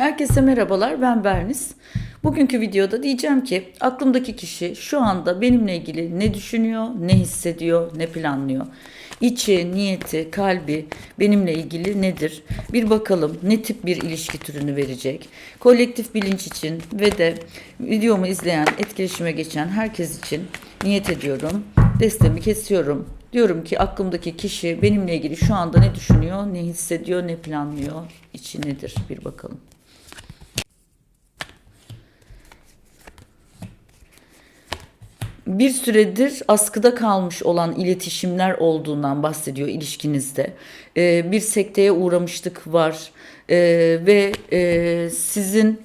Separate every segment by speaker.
Speaker 1: Herkese merhabalar, ben Bernis. Bugünkü videoda diyeceğim ki aklımdaki kişi şu anda benimle ilgili ne düşünüyor, ne hissediyor, ne planlıyor. İçi, niyeti, kalbi benimle ilgili nedir? Bir bakalım ne tip bir ilişki türünü verecek. Kolektif bilinç için ve de videomu izleyen, etkileşime geçen herkes için niyet ediyorum. Destemi kesiyorum. Diyorum ki aklımdaki kişi benimle ilgili şu anda ne düşünüyor, ne hissediyor, ne planlıyor, içi nedir? Bir bakalım. Bir süredir askıda kalmış olan iletişimler olduğundan bahsediyor ilişkinizde. Ee, bir sekteye uğramışlık var Ee, ve e, sizin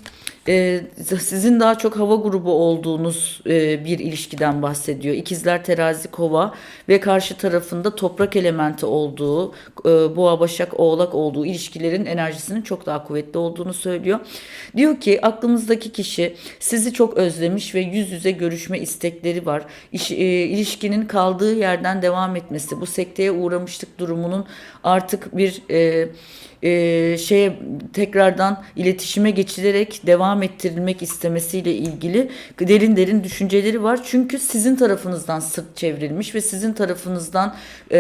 Speaker 1: e, sizin daha çok hava grubu olduğunuz e, bir ilişkiden bahsediyor. İkizler terazi kova ve karşı tarafında toprak elementi olduğu, e, boğa başak oğlak olduğu ilişkilerin enerjisinin çok daha kuvvetli olduğunu söylüyor. Diyor ki aklınızdaki kişi sizi çok özlemiş ve yüz yüze görüşme istekleri var. İş, e, ilişkinin kaldığı yerden devam etmesi, bu sekteye uğramışlık durumunun artık bir e, e, şeye tekrardan iletişime geçilerek devam ettirilmek istemesiyle ilgili derin derin düşünceleri var. Çünkü sizin tarafınızdan sırt çevrilmiş ve sizin tarafınızdan e,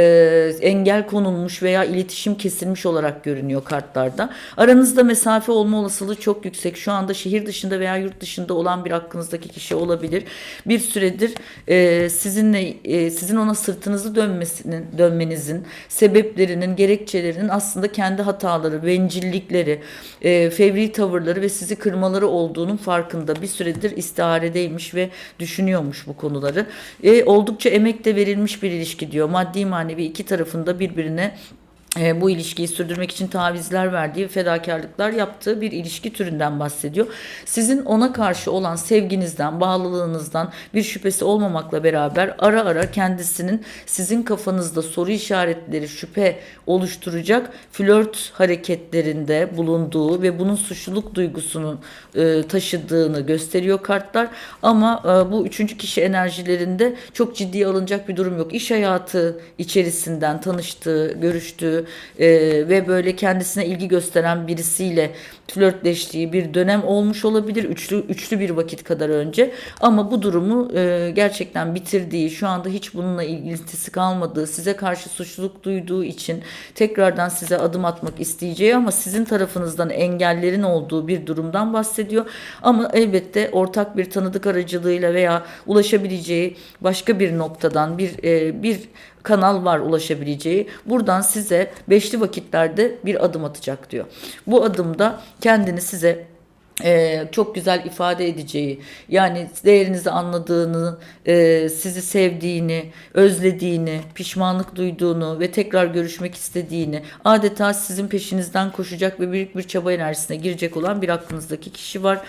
Speaker 1: engel konulmuş veya iletişim kesilmiş olarak görünüyor kartlarda. Aranızda mesafe olma olasılığı çok yüksek. Şu anda şehir dışında veya yurt dışında olan bir hakkınızdaki kişi olabilir. Bir süredir e, sizinle e, sizin ona sırtınızı dönmesinin dönmenizin sebeplerinin, gerekçelerinin aslında kendi hataları, bencillikleri, e, fevri tavırları ve sizi kırmaları olduğunun farkında. Bir süredir istiharedeymiş ve düşünüyormuş bu konuları. E, oldukça emek de verilmiş bir ilişki diyor. Maddi manevi iki tarafında birbirine e, bu ilişkiyi sürdürmek için tavizler verdiği, fedakarlıklar yaptığı bir ilişki türünden bahsediyor. Sizin ona karşı olan sevginizden, bağlılığınızdan bir şüphesi olmamakla beraber ara ara kendisinin sizin kafanızda soru işaretleri, şüphe oluşturacak flört hareketlerinde bulunduğu ve bunun suçluluk duygusunu e, taşıdığını gösteriyor kartlar. Ama e, bu üçüncü kişi enerjilerinde çok ciddiye alınacak bir durum yok. İş hayatı içerisinden tanıştığı, görüştüğü, e, ve böyle kendisine ilgi gösteren birisiyle flörtleştiği bir dönem olmuş olabilir üçlü üçlü bir vakit kadar önce. Ama bu durumu e, gerçekten bitirdiği şu anda hiç bununla ilgisi kalmadığı size karşı suçluluk duyduğu için tekrardan size adım atmak isteyeceği ama sizin tarafınızdan engellerin olduğu bir durumdan bahsediyor. Ama elbette ortak bir tanıdık aracılığıyla veya ulaşabileceği başka bir noktadan bir e, bir kanal var ulaşabileceği. Buradan size beşli vakitlerde bir adım atacak diyor. Bu adımda kendini size ee, çok güzel ifade edeceği yani değerinizi anladığını e, sizi sevdiğini özlediğini pişmanlık duyduğunu ve tekrar görüşmek istediğini adeta sizin peşinizden koşacak ve büyük bir çaba enerjisine girecek olan bir aklınızdaki kişi var.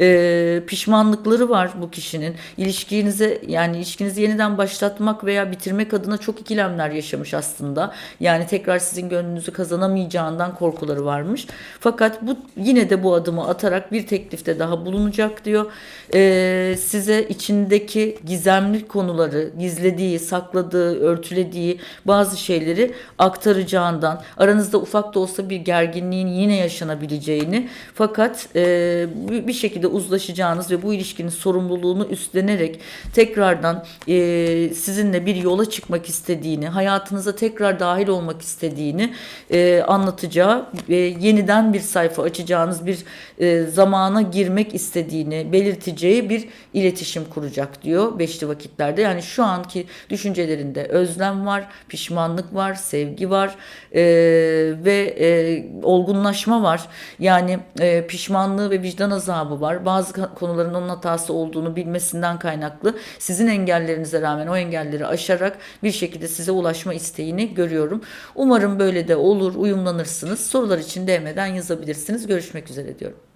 Speaker 1: Ee, pişmanlıkları var bu kişinin. İlişkinize yani ilişkinizi yeniden başlatmak veya bitirmek adına çok ikilemler yaşamış aslında. Yani tekrar sizin gönlünüzü kazanamayacağından korkuları varmış. Fakat bu yine de bu adımı atarak bir teklifte daha bulunacak diyor. Ee, size içindeki gizemli konuları, gizlediği, sakladığı, örtülediği bazı şeyleri aktaracağından, aranızda ufak da olsa bir gerginliğin yine yaşanabileceğini fakat e, bir şekilde uzlaşacağınız ve bu ilişkinin sorumluluğunu üstlenerek tekrardan e, sizinle bir yola çıkmak istediğini, hayatınıza tekrar dahil olmak istediğini e, anlatacağı ve yeniden bir sayfa açacağınız bir e, zamana girmek istediğini belirteceği bir iletişim kuracak diyor beşli vakitlerde. Yani şu anki düşüncelerinde özlem var, pişmanlık var, sevgi var e, ve e, olgunlaşma var. Yani e, pişmanlığı ve vicdan azabı var. Bazı konuların onun hatası olduğunu bilmesinden kaynaklı sizin engellerinize rağmen o engelleri aşarak bir şekilde size ulaşma isteğini görüyorum. Umarım böyle de olur, uyumlanırsınız. Sorular için DM'den yazabilirsiniz. Görüşmek üzere diyorum.